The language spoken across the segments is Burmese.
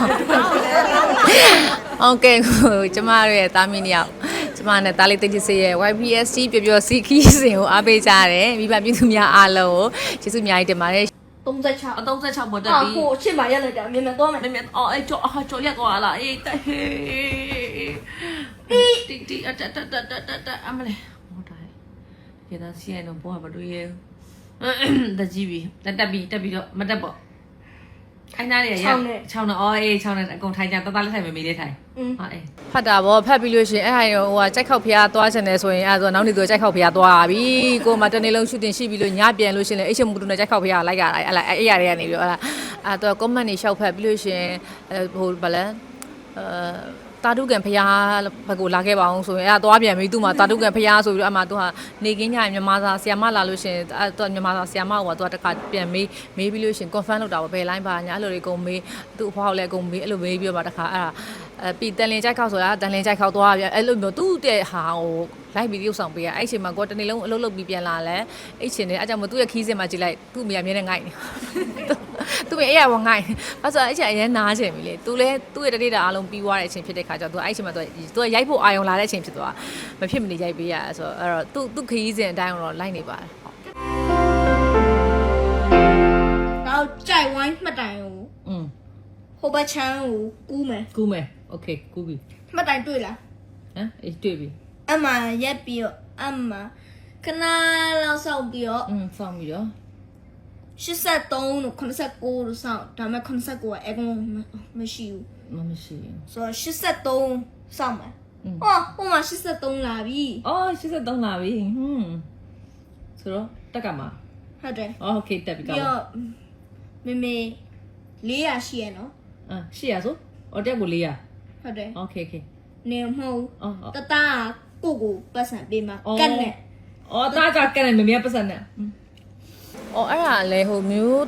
ဟုတ်ကဲ့ကိုကျမတို့ရဲ့တာမီနှစ်ယောက်ကျမနဲ့တားလေးသိချစ်စေရဲ့ YPSC ပျော်ပျော်စီခီးစဉ်ကိုအားပေးကြရတယ်မိဘပြည်သူများအားလုံးကိုကျေးဇူးအများကြီးတင်ပါတယ်36အ36မတက်ပြီကိုအချစ်မရက်လိုက်တာမြန်မြန်သွားမယ်မြန်မြန်အော်အဲ့ကြော်ဟာကြော်ရက်သွားလားအေးတက်ဟေးတီတီအတတတတတတအမလေးမောတိုင်းကျေသာစီရနော်ဘောကမတွေ့ရဘူးတက်ကြည့်ပြီတက်တက်ပြီတက်ပြီးတော့မတက်ပေါ့ ခိုင်းသားရရ6နဲ့အော်အေး6နဲ့အကုန်ထိုင်ကြတသားလက်ထိုင်မမေးလေးထိုင်嗯，ဟာအေးဖတ်တာဗောဖတ်ပြီးလို့ရှရင်အဲ့ဟာရောဟိုကကြိုက်ခောက်ဖျားသွားချင်တယ်ဆိုရင်အဲ့ဒါဆိုနောက်နေ့သူကြိုက်ခောက်ဖျားသွားပြီကိုမတနေ့လုံးရှူတင်ရှိပြီးလို့ညပြန်လို့ရှရင်လေအိတ်ချမူတူနဲ့ကြိုက်ခောက်ဖျားလိုက်ရတာအဲ့လားအဲ့ရတွေကနေပြီးတော့အဲ့လားအဲ့တော့ comment တွေရှောက်ဖတ်ပြီးလို့ရှရင်အဲ့ဟိုဗလဲအဲ တာတုကန်ဖျားဘက်ကိုလာခဲ့ပါအောင်ဆိုရင်အဲ့ဒါသွားပြန်ပြီသူ့မှာတာတုကန်ဖျားဆိုပြီးတော့အမှသူကနေကင်းညရင်မြန်မာစာဆီယမလာလို့ရှရင်အဲ့တော့မြန်မာစာဆီယမကသူကတခါပြန်မေးမေးပြီးလို့ရှရင် confirm လုပ်တာပေါ့ဘယ် line ပါညာအဲ့လိုတွေအကုန်မေးသူ့အဖွားကိုလည်းအကုန်မေးအဲ့လိုမေးပြီးတော့မှတခါအဲ့ဒါအဲပြီးတန်လင်ကြိုက်ခောက်ဆိုတာတန်လင်ကြိုက်ခောက်သွားပြအဲ့လိုမျိုးသူ့တဲ့ဟာကိုလိုက်ပြီးရုပ်ဆောင်ပေးရအဲ့ချိန်မှာကိုယ်တနေ့လုံးအလုပ်လုပ်ပြီးပြန်လာလဲအဲ့ချိန်နဲ့အဲ့ကြောင့်မသူ့ရဲ့ခီးစင်မှာကြည့်လိုက်သူ့မိရမြဲနဲ့ငိုက်နေ သူမင်းအဲ့ရဘောငိုက်ဘာဆိုအဲ့ချင်အရင်နားချင်ပြီလေ तू လဲသူ့ရဲ့တတိတာအားလုံးပြီးသွားတဲ့အချိန်ဖြစ်တဲ့ခါကျတော့ तू အဲ့ချိန်မှာ तू तू ရိုက်ဖို့အာရုံလာတဲ့အချိန်ဖြစ်သွားမဖြစ်မနေရိုက်ပေးရဆိုတော့အဲ့တော့ तू သူ့ခရီးစဉ်အတိုင်းတော့လိုက်နေပါတယ်တော့ကြိုက်ဝိုင်းမှတ်တိုင်ကိုอืมဟိုဘက်ချမ်းကိုကူးမယ်ကူးမယ်โอเคကူးပြီမှတ်တိုင်တွေ့လားဟမ်အေးတွေ့ပြီအမှရက်ပြီးတော့အမှခဏလောက်စောင့်ပြီးတော့อืมစောင့်ပြီးတော့ 83တို့89တို့စောင့်ဒါပေမဲ့89ကအကောင်မရှိဘူးမမရှိဘူးဆိုတော့83စောင့်မယ်ဟောဟိုမှာ83လာပြီအော်83လာပြီဟွန်းဆိုတော့တက်ကမှာဟုတ်တယ်โอเคတက်ပြီကောင်းပြီးမေမေ400ရှိရနော်အာ400ဆိုအော်တက်ကို400ဟုတ်တယ်โอเคโอเคနေမဟုတ်တတာကိုကိုပတ်စံပေးမှာကတ်နဲ့အော်တာကကတ်နဲ့မေမေပတ်စံနဲ့ အော်အဲ့ဒါလည်းဟိုမျိုး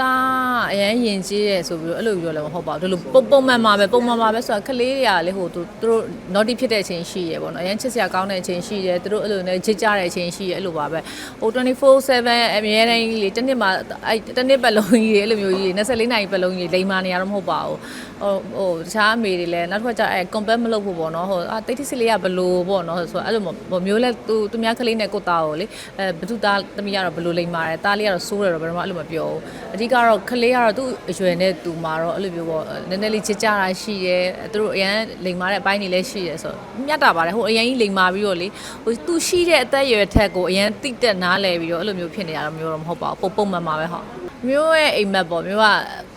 သားအရန်ယဉ်ကျေးရဲဆိုပြီးတော့အဲ့လိုပြောလည်းမဟုတ်ပါဘူး။ဒီလိုပုံပုံမှန်ပါပဲပုံမှန်ပါပဲဆိုတော့ကလေးတွေကလေဟိုသူသူတို့ naughty ဖြစ်တဲ့အချိန်ရှိရဲပေါ့နော်။အရန်ချစ်စရာကောင်းတဲ့အချိန်ရှိရဲသူတို့အဲ့လိုနဲ့ချစ်ကြတဲ့အချိန်ရှိရဲအဲ့လိုပါပဲ။ဟို24/7အမြဲတမ်းကြီးလေတစ်နှစ်မှာအဲ့တစ်နှစ်ပတ်လုံးကြီးလေအဲ့လိုမျိုးကြီး24နာရီပတ်လုံးကြီးလိမ်မာနေရတော့မဟုတ်ပါဘူး။ဟိုဟိုတခြားအမေတွေလည်းနောက်တစ်ခါကျအဲ့ compare မလုပ်ဖို့ပေါ့နော်။ဟိုအာတိတ်တိစစ်လေးကဘလို့ပေါ့နော်ဆိုတော့အဲ့လိုမျိုးလဲသူသူများကလေးနဲ့ကိုသားကိုလေအဲဘသူသားသမီးကတော့ဘလို့လိမ်မာတယ်။သားလေးကတော့စိုးတယ်တော့ဘယ်တော့မှအဲ့လိုမပြောဘူး။အဓိကတော့ကလေးကတော့သူ့အရွယ်နဲ့သူမှာတော့အဲ့လိုမျိုးပေါ့နည်းနည်းလေးချစ်ကြတာရှိရဲသူတို့အရန်လိမ်မာတဲ့အပိုင်းတွေလည်းရှိရဲဆိုတော့မြတ်တာပါတယ်ဟိုအရန်ကြီးလိမ်မာပြီးတော့လေဟိုသူရှိတဲ့အသက်အရွယ်ထက်ကိုအရန်တိတက်နားလဲပြီးတော့အဲ့လိုမျိုးဖြစ်နေရတော့မျိုးတော့မဟုတ်ပါဘူးပုံပုံမှန်ပါပဲဟုတ်မျိုးရဲ့အိမ်မက်ပေါ့မျိုးက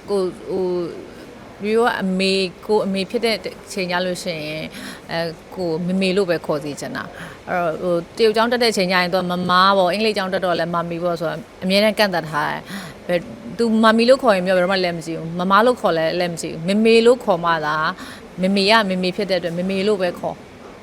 ကိုဟို မျိုးကအမေကိုအမေဖြစ်တဲ့ချိန်ကြလို့ရှိရင်အဲကိုမမေလို့ပဲခေါ်စီချင်တာအဲ့တော့ဟိုတရုတ်ကျောင်းတက်တဲ့ချိန်ကျရင်တော့မမားပေါ့အင်္ဂလိပ်ကျောင်းတက်တော့လည်းမမီပေါ့ဆိုတော့အမြဲတမ်းကန့်သက်ထားတယ်ဘယ်သူမမီလို့ခေါ်ရင်မျိုးဘယ်တော့မှလည်းမကြည့်ဘူးမမားလို့ခေါ်လည်းလည်းမကြည့်ဘူးမမေလို့ခေါ်မှသာမမေကမမေဖြစ်တဲ့အတွက်မမေလို့ပဲခေါ်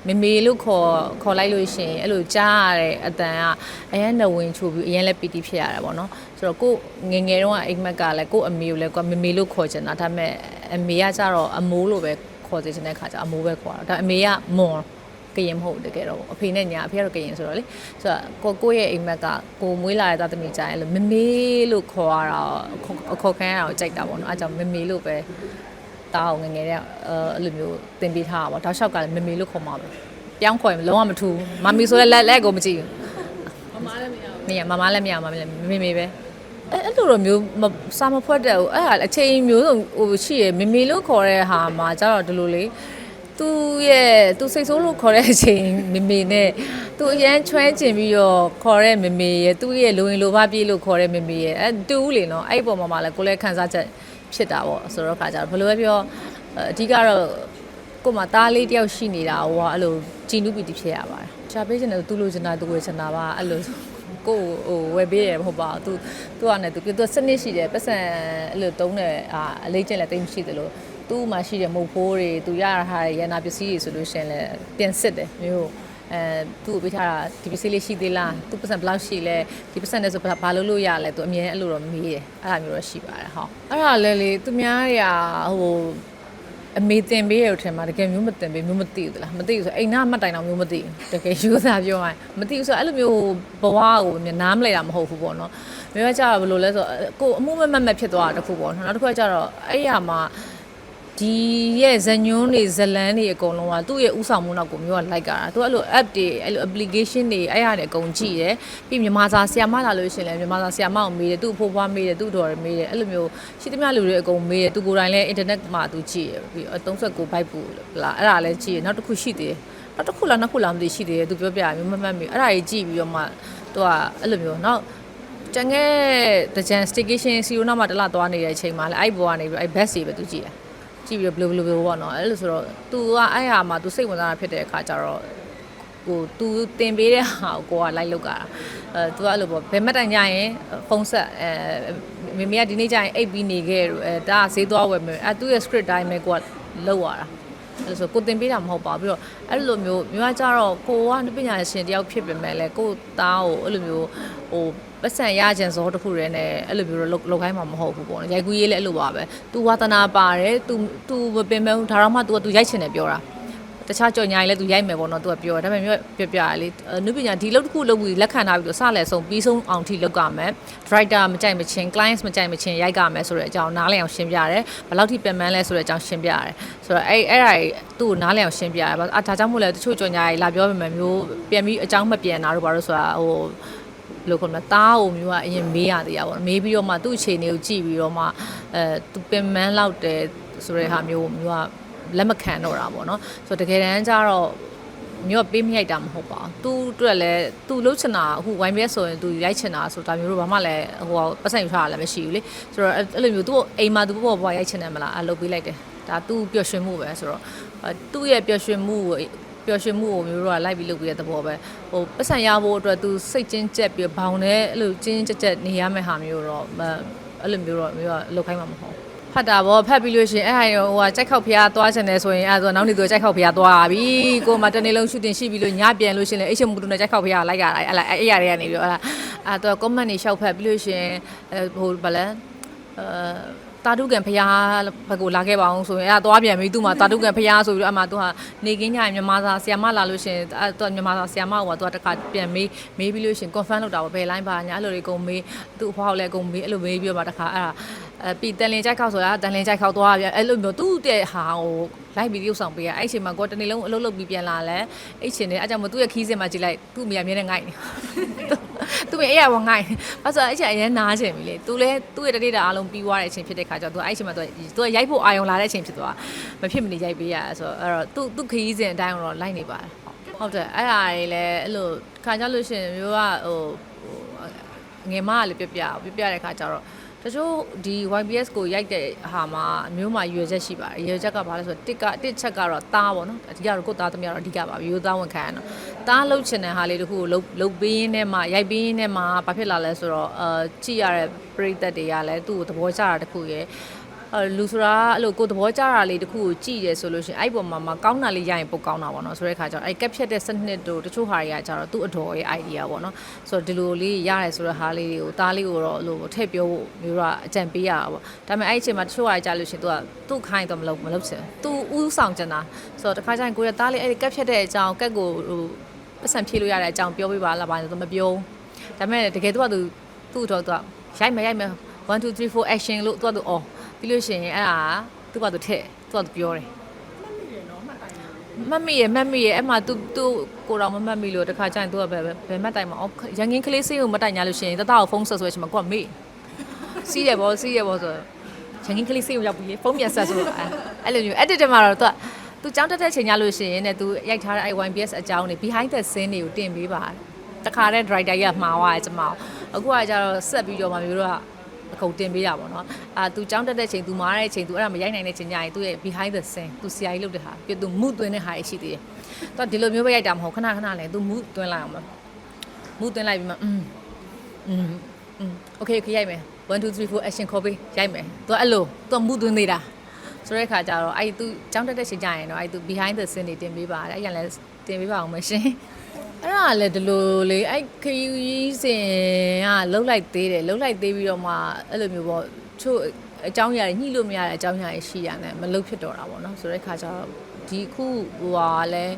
မမေလို့ခေါ်ခေါ်လိုက်လို့ရှိရင်အဲ့လိုကြားရတဲ့အတန်ကအရန်နဝင်ချိုပြီးအရန်လည်းပီတိဖြစ်ရတာပေါ့နော်ဆိုတော့ကိုငယ်ငယ်တုန်းကအိမ်မက်ကလည်းကိုအမေကိုလည်းကိုမမေလို့ခေါ်ချင်တာဒါပေမဲ့အမေကကြတော့အမိုးလို့ပဲခေါ်စေချင်တဲ့ခါကျအမိုးပဲခေါ်တာဒါအမေကမွန်ကရင်မဟုတ်တကယ်တော့အဖေနဲ့ညာအဖေကတော့ကရင်ဆိုတော့လေဆိုတော့ကိုကိုရဲ့အိမ်မက်ကကိုမွေးလာတဲ့သားသမီးကြရင်လို့မမေလို့ခေါ်ရတာအခေါ်ခံရတာကိုကြိုက်တာပေါ့နော်အဲကြောင့်မမေလို့ပဲ တာအောင်ငယ်ငယ်တဲ့အဲအဲ့လိုမျိုးတင်ပေးထားတာပေါ့တောက်လျှောက်ကလည်းမမေလို့ခေါ်မှာပဲပြောင်းခေါ်ရင်လုံးဝမထူမမီဆိုလည်းလက်လက်ကိုမကြည့်ဘူးမမလည်းမရဘူးမရမမလည်းမရမမလည်းမေမေပဲအဲ့အဲ့လိုတော့မျိုးမစာမဖွက်တဲ့ဟိုအဲ့ဟာအချိန်မျိုးစုံဟိုရှိရမေမေလို့ခေါ်တဲ့ဟာမှာကျတော့ဒီလိုလေသူရဲ့သူစိတ်ဆိုးလို့ခေါ်တဲ့အချိန်မေမေနဲ့သူအရန်ချွဲကျင်ပြီးတော့ခေါ်တဲ့မေမေရဲ့သူ့ရဲ့လိုရင်လိုပါပြေးလို့ခေါ်တဲ့မေမေရဲ့အဲတူးလေနော်အဲ့ဒီပုံမှာမှလည်းကိုလည်းခံစားချက် ဖြစ်တာပေါ့ဆိုတော့ခါကြတော့ဘယ်လိုပဲပြောအဓိကတော့ကို့မှာတားလေးတယောက်ရှိနေတာဟိုကအဲ့လိုကြည်နုပီတိဖြစ်ရပါတယ်ရှာပေးချင်တယ်သူ့လိုချင်တာသူ့ဝယ်ချင်တာပါအဲ့လိုကိုဟိုဝယ်ပေးရမဟုတ်ပါဘူး तू သူ့အနေနဲ့ तू သူစနစ်ရှိတယ်ပတ်စံအဲ့လိုတုံးတယ်အာအလေးကျင့်လည်းတိတ်မရှိသလိုသူ့မှာရှိတဲ့မုတ်ဖိုးတွေသူရရဟာရန်နာပစ္စည်းတွေဆိုလို့ရှင်လဲပြင်စစ်တယ်မျိုး အဲသူ့ကိုပေးထားတာဒီပစ္စည်းလေးရှိသေးလားသူပတ်စံဘယ်လောက်ရှိလဲဒီပတ်စံနဲ့ဆိုဘာလို့လို့ရလဲ तू အမြဲအဲ့လိုတော့မေးတယ်အဲ့ဒါမျိုးတော့ရှိပါတယ်ဟောအဲ့ဒါလည်းလေသူများတွေကဟိုအမေတင်ပေးရတဲ့ထဲမှာတကယ်မျိုးမတင်ပေးမျိုးမသိဘူးသလားမသိဘူးဆိုအိမ်နာမှတ်တိုင်တော့မျိုးမသိဘူးတကယ်ယူစားပြောရင်မသိဘူးဆိုအဲ့လိုမျိုးဘဝကိုနားမလဲတာမဟုတ်ဘူးပေါ့နော်မျိုးကကြတော့ဘယ်လိုလဲဆိုတော့ကိုအမှုမမတ်မတ်ဖြစ်သွားတာတခုပေါ့နော်နောက်တစ်ခုကကြတော့အဲ့ရမှာ ဒီရဲ့ဇညွန်းတွေဇလန်းတွေအကုန်လုံးကသူ့ရဲ့ဥဆောင်မှုနောက်ကိုမျိုးကလိုက်ကြတာသူအဲ့လို app တွေအဲ့လို application တွေအဲ့ရတဲ့အကုန်ကြည့်တယ်ပြီးမြန်မာစာဆရာမလာလို့ရှရင်လည်းမြန်မာစာဆရာမကိုမေးတယ်သူ့ဖိုးဖွားမေးတယ်သူ့တော်ရမေးတယ်အဲ့လိုမျိုးရှိသမျှလူတွေအကုန်မေးတယ်သူကိုယ်တိုင်လည်း internet မှာသူကြည့်ရပြီး39 byte ပူလားအဲ့ဒါလည်းကြည့်ရနောက်တစ်ခုရှိသေးတယ်နောက်တစ်ခုလားနှစ်ခုလားမသိရှိသေးတယ်သူပြောပြရမျိုးမမှတ်မိအဲ့ဒါကြီးကြည့်ပြီးတော့မှသူကအဲ့လိုမျိုးနောက်တန်ခဲ့တကြံ staycation စီရိုနာမှာတလားသွားနေတဲ့အချိန်မှာလည်းအဲ့ဘောကနေပြီးအဲ့ best တွေပဲသူကြည့်တယ် ကြည့်ပြီးတော့ဘယ်လိုဘယ်လိုပေါ့နော်အဲ့လိုဆိုတော့ तू ကအဲ့ဟာမှာ तू စိတ်ဝင်စားတာဖြစ်တဲ့အခါကျတော့ဟို तू တင်ပေးတဲ့ဟာကိုကိုကလိုက်လောက်ကတာအဲ तू ကအဲ့လိုပေါ့ဘယ်မှတ်တိုင်ကြရင်ဖုန်းဆက်အဲမေမေကဒီနေ့ကျရင်အိပ်ပြီးနေခဲ့လို့အဲဒါကဈေးသွားဝယ်မယ်အဲသူ့ရဲ့ script တိုင်းပဲကိုကလောက်ရတာအဲ့လိုဆိုကိုတင်ပေးတာမဟုတ်ပါဘူးပြီးတော့အဲ့လိုမျိုးမျိုးကကြတော့ကိုကပညာရှင်တယောက်ဖြစ်ပေမဲ့လည်းကိုသားကိုအဲ့လိုမျိုးဟို ပတ်စံရကြံစောတစ်ခုတည်းနဲ့အဲ့လိုမျိုးတော့လောက်ခိုင်းမှာမဟုတ်ဘူးပေါ့နော်ရိုက်ကူးရေးလည်းအဲ့လိုပါပဲ तू ဝါသနာပါတယ် तू तू မပင်မဲ့ဒါတော့မှ तू က तू ရိုက်ချင်တယ်ပြောတာတခြားကြော်ညာကြီးလည်း तू ရိုက်မယ်ပေါ့နော် तू ကပြောတယ်ဒါပေမဲ့ပြပြရလေနုပညာဒီလောက်တစ်ခုလုပ်ပြီးလက်ခံထားပြီးတော့စလဲဆုံးပြီးဆုံးအောင်ထိလောက်ကမယ် director မကြိုက်မချင်း clients မကြိုက်မချင်းရိုက်ကမယ်ဆိုတဲ့အကြောင်းနားလည်အောင်ရှင်းပြရတယ်ဘယ်လောက်ထိပြန်မှန်းလဲဆိုတဲ့အကြောင်းရှင်းပြရတယ်ဆိုတော့အဲ့အဲ့ဒါကြီးသူ့ကိုနားလည်အောင်ရှင်းပြရတယ်အာဒါကြောင့်မို့လဲတချို့ကြော်ညာကြီးလာပြောပေမဲ့မျိုးပြန်ပြီးအကြောင်းမပြန်တာတို့ဘာလို့ဆိုတာဟို လို့ခေါ်မလဲတားကိုမျိုးကအရင်မေးရသေးရပါတော့မေးပြီးတော့မှသူ့အခြေအနေကိုကြည့်ပြီးတော့မှအဲသူပင်မန်းလောက်တယ်ဆိုတဲ့ဟာမျိုးမျိုးကလက်မခံတော့တာပေါ့နော်ဆိုတော့တကယ်တမ်းကျတော့မျိုးကပေးမရိုက်တာမဟုတ်ပါဘူးသူအတွက်လည်းသူလှုပ်ချင်တာအခု YBS ဆိုရင်သူရိုက်ချင်တာဆိုတာမျိုးတို့ဘာမှလည်းဟိုပတ်စံယူထားတာလည်းမရှိဘူးလေဆိုတော့အဲ့လိုမျိုးသူ့အိမ်မှာသူပေါ့ပေါ့ရိုက်ချင်တယ်မလားအဲ့လုပ်ပေးလိုက်တယ်ဒါသူပျော်ရွှင်မှုပဲဆိုတော့သူ့ရဲ့ပျော်ရွှင်မှုကို ပျော်ရွှင်မှုကိုမျိုးတို့ကလိုက်ပြီးလုပ်ပြီးတဲ့သဘောပဲဟိုပတ်စံရဖို့အတွက်သူစိတ်ချင်းကြက်ပြီးဘောင်နဲ့အဲ့လိုချင်းချင်းကြက်ကြက်နေရမယ့်ဟာမျိုးတော့အဲ့လိုမျိုးတော့မျိုးကလုပ်ခိုင်းမှာမဟုတ်ဖတ်တာဗောဖတ်ပြီးလို့ရှိရင်အဲ့ဟာရောဟိုကကြိုက်ခောက်ဖျားသွားချင်တယ်ဆိုရင်အဲ့ဒါဆိုနောက်နေ့သူကြိုက်ခောက်ဖျားသွားပြီကိုမတနေ့လုံးရှူတင်ရှိပြီလို့ညပြန်လို့ရှိရင်အဲ့ချက်မှုတူနဲ့ကြိုက်ခောက်ဖျားလိုက်ရတာအဲ့အဲ့အဲ့ရတွေကနေပြီးတော့အဲ့ဒါအဲ့တော့ comment တွေရှောက်ဖတ်ပြီးလို့ရှိရင်အဲဟိုဗလဲအဲ တာတုကန်ဖျားဘက်ကိုလာခဲ့ပါအောင်ဆိုရင်အဲ့ဒါသွားပြန်ပြီသူ့မှာတာတုကန်ဖျားဆိုပြီးတော့အမှသူကနေကင်းညရင်မြန်မာစာဆီယမလာလို့ရှင်အဲ့တော့မြန်မာစာဆီယမကသူကတခါပြန်မေးမေးပြီးလို့ရှင် confirm လုပ်တာပေါ့ဘယ် line ပါညာအဲ့လိုတွေအကုန်မေးသူ့အဖွားကိုလည်းအကုန်မေးအဲ့လိုမေးပြီးတော့မှတခါအဲ့ဒါအဲပြီးတန်လင်ကြိုက်ခောက်ဆိုတာတန်လင်ကြိုက်ခောက်သွားပြန်အဲ့လိုမျိုးသူ့တဲ့ဟာကိုလိုက်ပြီးရုပ်ဆောင်ပေးရအဲ့အချိန်မှာကိုတနေ့လုံးအလုပ်လုပ်ပြီးပြန်လာလဲအဲ့ချိန်နဲ့အဲ့ကြောင့်မသူ့ရဲ့ခီးစင်မှာကြည့်လိုက်သူ့အမေအမြဲတမ်းငိုက်နေ သူ့မေအဲ့ရဝငိုက်ဘာလို့အဲ့ချိန်အရင်နားချင်ပြီလေသူလည်းသူ့ရဲ့တတိတာအားလုံးပြီးသွားတဲ့အချိန်ဖြစ်တဲ့ခါကျတော့သူအဲ့ချိန်မှာသူသူကရိုက်ဖို့အာရုံလာတဲ့အချိန်ဖြစ်သွားမဖြစ်မနေရိုက်ပေးရဆိုတော့အဲ့တော့သူ့သူ့ခီးစင်အတိုင်းတော့လိုက်နေပါတယ်ဟုတ်တယ်အဲ့ဒါတွေလည်းအဲ့လိုခါကြလို့ရှိရင်မျိုးကဟိုငယ်မကလည်းပြပြပြပြတဲ့ခါကျတော့ တချို့ဒီ YBS ကိုရိုက်တဲ့ဟာမှာမျိုးမှာရွေချက်ရှိပါတယ်ရွေချက်ကဘာလဲဆိုတော့တစ်ကတစ်ချက်ကတော့သားပေါ့နော်အဓိကတော့ကိုယ်သားသမီးကတော့အဓိကပါရိုးသားဝန်ခံရတော့သားလှုပ်ချင်တဲ့ဟာလေးတခုကိုလှုပ်လှုပ်ပေးရင်းနဲ့မှရိုက်ပေးရင်းနဲ့မှဘာဖြစ်လာလဲဆိုတော့အာကြည့်ရတဲ့ပရိသတ်တွေကလည်းသူ့ကိုသဘောကျတာတခုရယ်အဲ လူဆိုတာအဲ့လိုကိုယ်သဘောကျတာလေးတခုကိုကြည့်ရဲဆိုလို့ရှိရင်အဲ့ဒီပုံမှာမကောင်းတာလေးရရင်ပုတ်ကောင်းတာပေါ့နော်ဆိုတဲ့ခါကျတော့အဲ့ကက်ဖြတ်တဲ့စနစ်တို့တချို့ဟာတွေကကျတော့သူ့အတော်ရဲ့ idea ပေါ့နော်ဆိုတော့ဒီလိုလေးရတယ်ဆိုတဲ့ဟာလေးတွေကိုတားလေးကိုတော့လို့ထည့်ပြောဖို့မျိုးတော့အကြံပေးရတာပေါ့ဒါပေမဲ့အဲ့ဒီအချိန်မှာတချို့ဟာကြလို့ရှိရင်သူကသူ့ခိုင်းတော့မလုပ်မလုပ်ချင်သူဥဆောင်ချင်တာဆိုတော့တခါကျရင်ကိုရတားလေးအဲ့ဒီကက်ဖြတ်တဲ့အကြောင်းကက်ကိုဟိုပတ်စံဖြည့်လို့ရတဲ့အကြောင်းပြောပြပါလားဘာလို့သူမပြောဒါပေမဲ့တကယ်သူကသူသူ့တော့သူကရိုက်မယ်ရိုက်မယ်1 2 3 4 action လို့သူကသူအော် ပြီးလို့ရှိရင်အဲ့ဒါသူကသူထည့်သူကသူပြောတယ်မတ်မိရမတ်မိရအဲ့မှာ तू तू ကိုတော်မမတ်မိလို့တခါကျရင် तू ကဘယ်ဘယ်မတ်တိုင်မှာအော်ရန်ကင်းကလေးစေးကိုမတိုင်ညာလို့ရှိရင်တတကိုဖုန်းဆက်ဆိုရချင်မှာကိုကမေ့စီးတယ်ဗောစီးရဗောဆိုရန်ကင်းကလေးစေးကိုရောက်ပြီးဖုန်းပြန်ဆက်ဆိုအဲ့အဲ့လိုမျိုး edit မှာတော့ तू သူကြောင်းတက်တဲ့ချိန်ညလို့ရှိရင်ね तू ရိုက်ထားတဲ့ IYBS အကြောင်းတွေ behind the scene တွေကိုတင်ပေးပါတယ်တခါတဲ့ driver ကြီးကမှားသွားတယ်ကျမအခုကကျတော့ဆက်ပြီးတော့မှမျိုးတော့ အကုန်တင်ပေးတာပေါ့နော်အာသူကြောင်းတက်တဲ့ချိန်သူမားတဲ့ချိန်သူအဲ့ဒါမရိုက်နိုင်တဲ့ချိန်ညရင်သူရဲ့ behind the scene သူ CI လုပ်တဲ့ဟာပြသူမှုသွင်းတဲ့ဟာရှိသေးတယ်သူဒီလိုမျိုးပဲရိုက်တာမဟုတ်ခဏခဏလည်းသူမှုသွင်းလိုက်အောင်မမှုသွင်းလိုက်ပြီးမှอืมอืมอืมโอเคโอเคရိုက်မယ်1 2 3 4 action ခေါ်ပေးရိုက်မယ်သူအဲ့လိုသူမှုသွင်းသေးတာဆိုတဲ့ခါကျတော့အဲ့သူကြောင်းတက်တဲ့ချိန်ညရင်တော့အဲ့သူ behind the scene တွေတင်ပေးပါတယ်အဲ့ရန်လည်းတင်ပေးပါအောင်မရှင် အဲ့ဒါလည်းဒီလိုလေအဲ့ခရီးစဉ်ကလှုပ်လိုက်သေးတယ်လှုပ်လိုက်သေးပြီးတော့မှအဲ့လိုမျိုးပေါ့ချို့အကြောင်းအရာတွေညှိလို့မရတဲ့အကြောင်းအရာတွေရှိရတယ်မလှုပ်ဖြစ်တော့တာပေါ့နော်ဆိုတဲ့ခါကျတော့ဒီခုဟိုဟာလည်း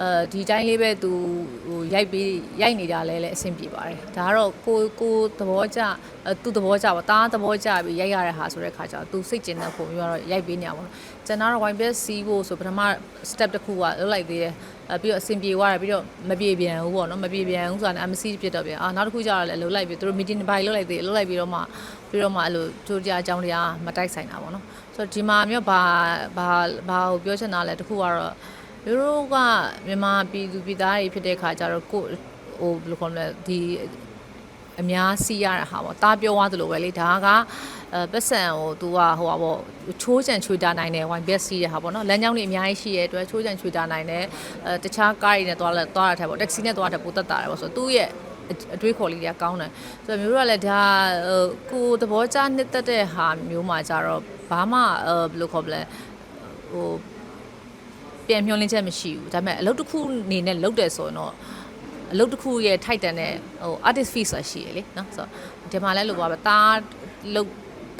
အဲဒီတိုင်းလေးပဲသူဟိုရိုက်ပြီးရိုက်နေတာလဲလဲအဆင်ပြေပါတယ်ဒါကတော့ကိုကိုသဘောကျအဲသူသဘောကျပါတားသဘောကျပြီးရိုက်ရတဲ့ဟာဆိုတဲ့ခါကျတော့သူစိတ်ကျဉ်တဲ့ပုံမျိုးကတော့ရိုက်ပေးနေရပါတော့ ကျန်တာတော့ wine best စီးဖို့ဆိုပထမ step တစ်ခုကလောက်လိုက်သေးတယ်အဲပြီးတော့အဆင်ပြေသွားတယ်ပြီးတော့မပြေပြန်ဘူးပေါ့နော်မပြေပြန်ဘူးဆိုတာနဲ့ MC ဖြစ်တော့ပြန်အာနောက်တစ်ခုကျတော့လည်းလှုပ်လိုက်ပြီးသူတို့ meeting တစ်ပိုင်းလှုပ်လိုက်သေးတယ်လှုပ်လိုက်ပြီးတော့မှပြီးတော့မှအဲ့လိုကြိုးကြားအကြောင်းတရားမတိုက်ဆိုင်တာပေါ့နော်ဆိုတော့ဒီမှာမျိုးဘာဘာဘာကိုပြောချင်တာလဲတစ်ခုကတော့သူတို့ကမြန်မာပြည်သူပြည်သားတွေဖြစ်တဲ့ခါကျတော့ကိုဟိုဘယ်လိုခေါ်မလဲဒီ အများစီးရတဲ့ဟာပေါ့တားပြောသွားသလိုပဲလေဒါကအဲပတ်စံကို तू ကဟိုပါပေါ့ချိုးချံချွေတာနိုင်တယ်ဝိုင်ဘက်စီးရဟာပေါ့နော်လမ်းကြောင်းတွေအများကြီးရှိရဲ့အတွက်ချိုးချံချွေတာနိုင်တယ်အဲတခြားကားတွေနဲ့သွားလဲသွားရတဲ့ပေါ့တက္ကစီနဲ့သွားတဲ့ပိုတက်တာတယ်ပေါ့ဆိုတော့သူ့ရဲ့အတွေးခေါ်လေးတွေကကောင်းတယ်ဆိုတော့မျိုးတို့ကလည်းဒါဟိုကိုသဘောကျနှစ်သက်တဲ့ဟာမျိုးမှကြတော့ဘာမှအဲဘယ်လိုခေါ်မလဲဟိုပြန်မျောလင်းချက်မရှိဘူးဒါပေမဲ့အလုပ်တစ်ခုအနေနဲ့လုပ်တယ်ဆိုရင်တော့ အလုပ်တစ်ခုရဲ့ထိုက်တန်တဲ့ဟို artist fee ဆိုတာရှိရလေနော်ဆိုတော့ဒီမှာလဲလို့ပါပဲတားလုပ်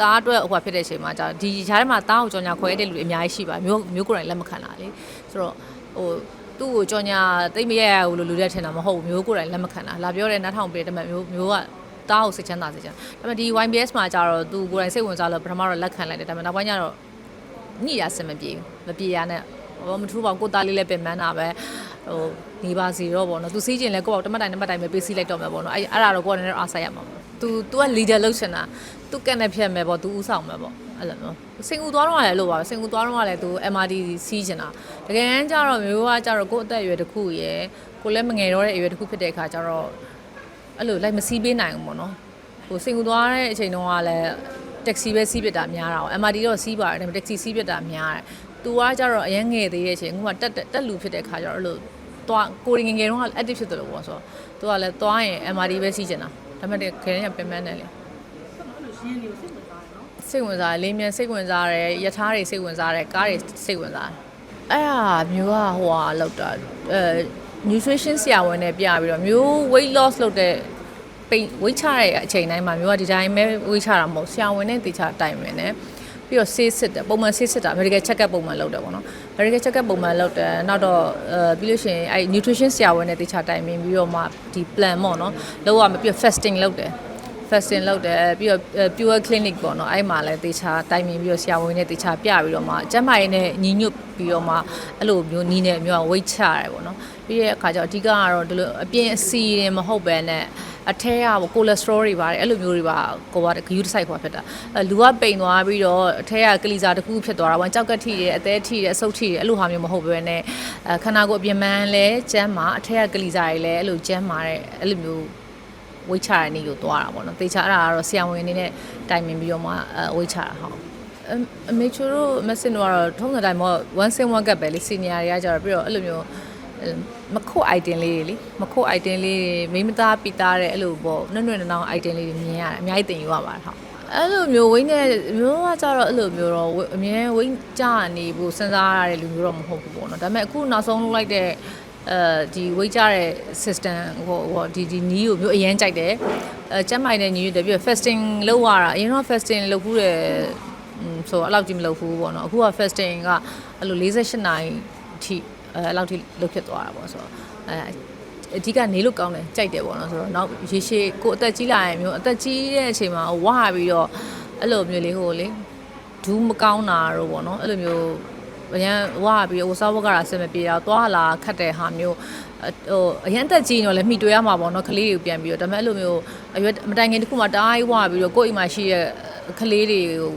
တားအတွက်ဟိုဖြစ်တဲ့အချိန်မှာじゃဒီဈာထဲမှာတားကိုကြော်ညာခွဲတဲ့လူတွေအများကြီးရှိပါမျိုးမျိုးကိုယ်တိုင်လက်မခံတာလေဆိုတော့ဟိုသူ့ကိုကြော်ညာတိတ်မရရဘူးလို့လူတွေထင်တာမဟုတ်ဘူးမျိုးကိုယ်တိုင်လက်မခံတာလာပြောတဲ့နားထောင်ပေးတဲ့မျိုးမျိုးကတားကိုစိတ်ချမ်းသာစေချင်ဒါပေမဲ့ဒီ YBS မှာကြတော့သူကိုယ်တိုင်စိတ်ဝင်စားလို့ပထမတော့လက်ခံလိုက်တယ်ဒါပေမဲ့နောက်ပိုင်းကျတော့ညိရစင်မပြေဘူးမပြေရနဲ့ဟောမထူးပါဘူးကိုသားလေးလည်းပင်ပန်းတာပဲ ဟိုနေပါစီတော့ဗောနော်သူစီးကျင်လဲကိုယ့်ဘောက်တမတ်တိုင်းတမတ်တိုင်းပဲပေးစီးလိုက်တော့မယ်ဗောနော်အဲ့အဲ့ဒါတော့ကိုယ်ကလည်းအားဆိုင်ရမှာပေါ့သူ तू က leader လုပ်ချင်တာသူကနဲ့ဖြတ်မယ်ဗော तू ဥဆောင်မယ်ဗောအဲ့လိုမျိုးစင်ကူသွားတော့လည်းလို့ပါပဲစင်ကူသွားတော့လည်း तू MRT စီးချင်တာတကယ်တမ်းကျတော့မျိုးကကျတော့ကိုယ့်အသက်အရွယ်တစ်ခုရယ်ကိုလည်းမငယ်တော့တဲ့အရွယ်တစ်ခုဖြစ်တဲ့အခါကျတော့အဲ့လိုလိုက်မစီးပေးနိုင်ဘူးဗောနော်ဟိုစင်ကူသွားတဲ့အချိန်တုန်းကလည်း တက္ကစီပဲစီးပြစ်တာများတာ။ MRT တော့စီးပါတယ်ဒါပေမဲ့တက္ကစီစီးပြစ်တာများတယ်။ तू ကကြတော့အရင်ငယ်သေးတဲ့အချိန်ကမှတက်တက်လူဖြစ်တဲ့ခါကျတော့အဲ့လို သွားကိုရင်ငယ်ငယ်တုန်းက active ဖြစ်တယ်လို့ပေါ့ဆိုတော့ तू ကလည်းသွားရင် MRT ပဲစီးကျင်တာ။ဒါပေမဲ့ခဲရပင်ပန်းတယ်လေ။စိတ်ဝင်စားတယ်လေးမြန်စိတ်ဝင်စားတယ်ယထာတွေစိတ်ဝင်စားတယ်ကားတွေစိတ်ဝင်စားတယ်။အဲ့ဟာမျိုးကဟိုဟာလောက်တာအဲ nutrition ဆရာဝန်နဲ့ပြပြီးတော့မျိုး weight loss လုပ်တဲ့ပိတ်ဝိတ်ချတဲ့အချိန်တိုင်းမှာမျိုးကဒီတိုင်းပဲဝိတ်ချတာမဟုတ်ဆရာဝန်နဲ့တေချာတိုင်ဝင်တယ်ပြီးတော့ဆေးစစ်တယ်ပုံမှန်ဆေးစစ်တာ medical check up ပုံမှန်လုပ်တယ်ပေါ့နော် medical check up ပုံမှန်လုပ်တယ်နောက်တော့အဲပြီးလို့ရှိရင်အဲ nutrition ဆရာဝန်နဲ့တေချာတိုင်ပင်ပြီးတော့မှဒီ plan ပေါ့နော်လောက်ရမပြီးတော့ fasting လုပ်တယ် fasting လုပ်တယ်ပြီးတော့ pure clinic ပေါ့နော်အဲ့မှာလည်းတေချာတိုင်ပင်ပြီးတော့ဆရာဝန်နဲ့တေချာပြပြီးတော့မှကျန်းမာရေးနဲ့ညီညွတ်ပြီးတော့မှအဲ့လိုမျိုးနီးနေမျိုးကဝိတ်ချရတယ်ပေါ့နော်ပြီးတဲ့အခါကျတော့အဓိကကတော့ဒီလိုအပြင်အစီရင်မဟုတ်ပဲနဲ့ အထဲကပေါ့ကိုလက်စထရောတွေပါတယ်အဲ့လိုမျိုးတွေပါကိုကဂယူးတစ်ဆိုင်ခွာဖြစ်တာအဲလူကပိန်သွားပြီးတော့အထဲကကလီစာတစ်ခုဖြစ်သွားတာပေါ့ကြောက်ကထိတယ်အသေးထိတယ်အဆုတ်ထိတယ်အဲ့လိုဟာမျိုးမဟုတ်ပဲနဲ့အဲခန္ဓာကိုယ်အပြင်မှန်လဲကျန်းမာအထက်ကကလီစာတွေလည်းအဲ့လိုကျန်းမာတဲ့အဲ့လိုမျိုးဝိတ်ချရတဲ့နေ့ကိုသွားတာပေါ့နော်တေချာအဲ့ဒါကတော့ဆရာဝန်အနေနဲ့တိုင်ပင်ပြီးတော့မှအဲဝိတ်ချတာဟုတ်အမေချိုတို့မက်ဆင်တို့ကတော့ထုံးတဲ့တိုင်းမှာ1 sim 1 gap ပဲလေစီနီယာတွေကကြတော့ပြီးတော့အဲ့လိုမျိုး မခုတ် item လေးတွေလေမခုတ် item လေးတွေမိမသားပိသားတဲ့အဲ့လိုပေါ့နှွန့်နှွန့်နှောင်း item လေးတွေမြင်ရတယ်အများကြီးတင်ယူရပါတယ်ဟုတ်အဲ့လိုမျိုးဝိန်းနဲ့မျိုးကကြတော့အဲ့လိုမျိုးတော့အမြဲဝိန်းကြာနေဖို့စဉ်းစားရတဲ့လူမျိုးတော့မဟုတ်ဘူးပေါ့နော်ဒါပေမဲ့အခုနောက်ဆုံးလုပ်လိုက်တဲ့အဲဒီဝိတ်ကြတဲ့ system ဟိုဟိုဒီဒီနီးကိုမျိုးအရန်ကြိုက်တယ်အဲကျမ်းမိုင်တဲ့ညီရွတ်တယ်ပြီးတော့ fasting လုပ်ရတာအရင်တော့ fasting လုပ်ခုတယ်ဆိုအဲ့လောက်ကြီးမလုပ်ဘူးပေါ့နော်အခုက fasting ကအဲ့လို48နာရီအထိ အဲအဲ့လောက်ထိလုပ်ဖြစ်သွားတာပေါ့ဆိုတော့အဲအဓိကနေလို့ကောင်းတယ်ကြိုက်တယ်ပေါ့နော်ဆိုတော့နောက်ရေရှည်ကိုအသက်ကြီးလာရင်မျိုးအသက်ကြီးတဲ့အချိန်မှာဝါပြီးတော့အဲ့လိုမျိုးလေးဟိုလေဒူးမကောင်းတာတော့ပေါ့နော်အဲ့လိုမျိုးအရန်ဝါပြီးဟိုစားဘကရာဆင်မပြေတာသွားလာခတ်တဲ့ဟာမျိုးဟိုအရန်တက်ကြီးနေတော့လည်းမိတွေ့ရမှာပေါ့နော်ကလေးတွေကိုပြန်ပြီးတော့ဒါပေမဲ့အဲ့လိုမျိုးအရွယ်မတိုင်ခင်တခုမှတအားဝါပြီးတော့ကိုယ့်အိမ်မှာရှိတဲ့ကလေးတွေကို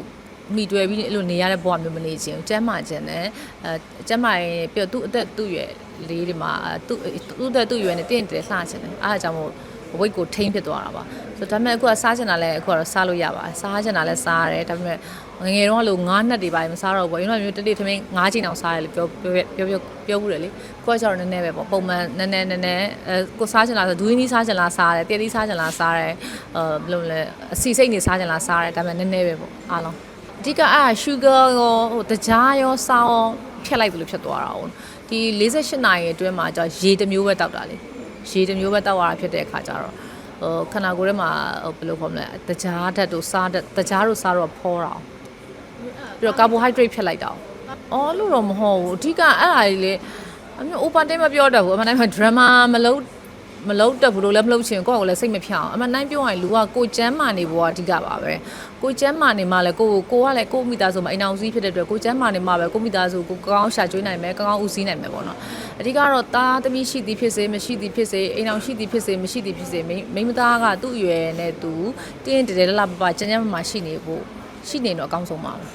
မိတွေ့ပြီးအဲ့လိုနေရတဲ့ဘဝမျိုးမနေချင်ဘူးကျမ်းမာခြင်းနဲ့အဲကျမ်းမာရင်ပြီးတော့သူ့အသက်သူ့ရွယ်လေးတွေမှာသူ့သူ့အသက်သူ့ရွယ်နဲ့တင့်တယ်လှချင်တယ်အားအကြောင်းမို့ဝိတ်ကိုထိမ့်ဖြစ်သွားတာပါဆိုတော့ဒါပေမဲ့အခုကစားချင်တာလည်းအခုကတော့စားလို့ရပါတယ်စားချင်တာလည်းစားရတယ်ဒါပေမဲ့ငယ်ငယ်တုန်းကလို့ငါးနှစ်တွေပါမစားတော့ဘူးပေါ့ရင်တော့မျိုးတတိထမင်းငါးချိန်အောင်စားရတယ်လို့ပြောပြောပြောပြောဘူးတယ်လေကိုကကျတော့နည်းနည်းပဲပေါ့ပုံမှန်နည်းနည်းနည်းနည်းအဲကိုစားချင်တာဆိုဒူးရင်းကြီးစားချင်လားစားတယ်တည့်သီးစားချင်လားစားတယ်အဲဘယ်လိုလဲအစီစိတ်နေစားချင်လားစားတယ်ဒါပေမဲ့နည်းနည်းပဲပေါ့အားလုံး အဓိကအဲ့ sugar ရောဟိုတကြားရောစားရောဖြတ်လိုက်တယ်လို့ဖြစ်သွားတာဟုတ်ဒီ48နာရီအတွင်းမှာကျရေတစ်မျိုးပဲတောက်တာလေရေတစ်မျိုးပဲတောက်ရတာဖြစ်တဲ့အခါကျတော့ဟိုခန္ဓာကိုယ်ထဲမှာဟိုဘယ်လိုခေါ်မလဲတကြားဓာတ်တို့စားဓာတ်တကြားတို့စားတော့ဖောတာပြီးတော့ carbohydrate ဖြတ်လိုက်တာ။အော်လို့တော့မဟုတ်ဘူး။အဓိကအဲ့ဒါကြီးလေအမျိုး open တင်းမပြောတတ်ဘူးအမှန်တိုင်းမှာ drama မလုပ် မလုပ်တတ်ဘူးလို့လည်းမလုပ်ချင်ကိုယ့်ကိုယ်လည်းစိတ်မဖြောင်းအမှန်တိုင်းပြောရရင်လူကကိုယ်ကျမ်းမာနေဖို့ကအဓိကပါပဲကိုယ်ကျမ်းမာနေမှလည်းကိုယ်ကိုကလည်းကိုယ့်မိသားစုမှာအိမ်အောင်စည်းဖြစ်တဲ့အတွက်ကိုယ်ကျမ်းမာနေမှပဲကိုယ့်မိသားစုကိုကောင်းကောင်းရှာကျွေးနိုင်မယ်ကောင်းကောင်းဦးစီးနိုင်မယ်ပေါ့နော်အဓိကတော့သားသမီးရှိသည်ဖြစ်စေမရှိသည်ဖြစ်စေအိမ်အောင်ရှိသည်ဖြစ်စေမရှိသည်ဖြစ်စေမိန်းမိန်းမသားကသူ့အရွယ်နဲ့သူတင်းတင်းတဲတဲလလပပကျန်းကျန်းမာမာရှိနေဖို့ရှိနေတော့အကောင်းဆုံးပါပဲ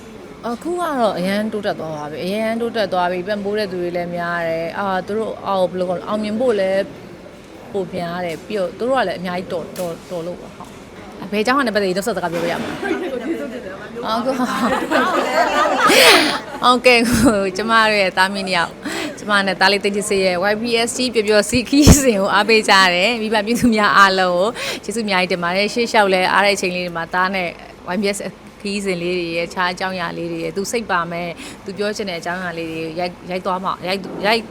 အခုကတော့အရန်တိုးတက်သွားပါပြီအရန်တိုးတက်သွားပြီပံ့ပိုးတဲ့သူတွေလည်းများတယ်အာသူတို့အော်ဘယ်လိုကောအောင်မြင်ဖို့လည်း ပိုများတယ်ပြီးတော့သူတို့ကလည်းအများကြီးတော်တော်တော်လို့ပါဟုတ်အဖေเจ้าကလည်းပတ်သက်ပြီးတော့ဆက်စကားပြောပြရမှာဟုတ်ကဲ့ဟုတ်ကဲ့ကျမတို့ရဲ့တာမီနီယောက်ကျမနဲ့တားလေးတိတ်ချစ်စေရဲ့ YPST ပျော်ပျော်စီခီးစဉ်ကိုအားပေးကြတယ်မိဘပြည်သူများအားလုံးကိုကျေးဇူးအများကြီးတင်ပါတယ်ရှေ့လျှောက်လဲအားတဲ့အချိန်လေးတွေမှာတားနဲ့ YPS ခီးစဉ်လေးတွေရဲ့ခြားအကြောင်းအရာလေးတွေရဲ့သူစိတ်ပါမယ်သူပြောချင်တဲ့အကြောင်းအရာလေးတွေရိုက်ရိုက်သွားမှာရိုက်ရိုက်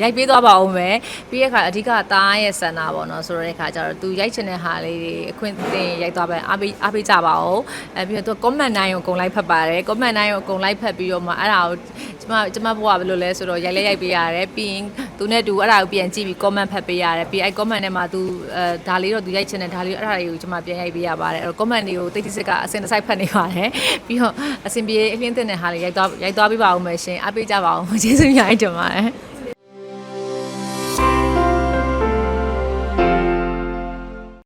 ရိုက်ပေးသွားပါအောင်မယ်ပြီးရခါအဓိကသားရဲ့ဆန္ဒပေါ့နော်ဆိုတော့တဲ့ခါကျတော့သူရိုက်ချင်တဲ့ဟာလေးတွေအခွင့်အရေးရိုက်သွားပါအားပေးအားပေးကြပါဦးအဲပြီးတော့သူ comment 9ကိုအကုန်လိုက်ဖတ်ပါတယ် comment 9ကိုအကုန်လိုက်ဖတ်ပြီးတော့မှအဲ့ဒါကိုကျမကျမဘဝဘယ်လိုလဲဆိုတော့ရိုက်လဲရိုက်ပေးရတယ်ပြီးရင်သူနဲ့တူအဲ့ဒါကိုပြန်ကြည့်ပြီး comment ဖတ်ပေးရတယ်ပြီးအဲ့ comment ထဲမှာသူအဲဒါလေးတော့သူရိုက်ချင်တဲ့ဒါလေးအဲ့ဒါတွေကိုကျမပြန်ရိုက်ပေးရပါတယ်အဲ့တော့ comment တွေကိုတိတ်တိစစ်ကအစင်တစ်စိုက်ဖတ်နေပါတယ်ပြီးတော့အစင်ပြေအလင်းတင်တဲ့ဟာလေးရိုက်သွားရိုက်သွားပေးပါဦးမယ်ရှင်အားပေးကြပါဦးကျေးဇူးအများကြီးတင်ပါတယ်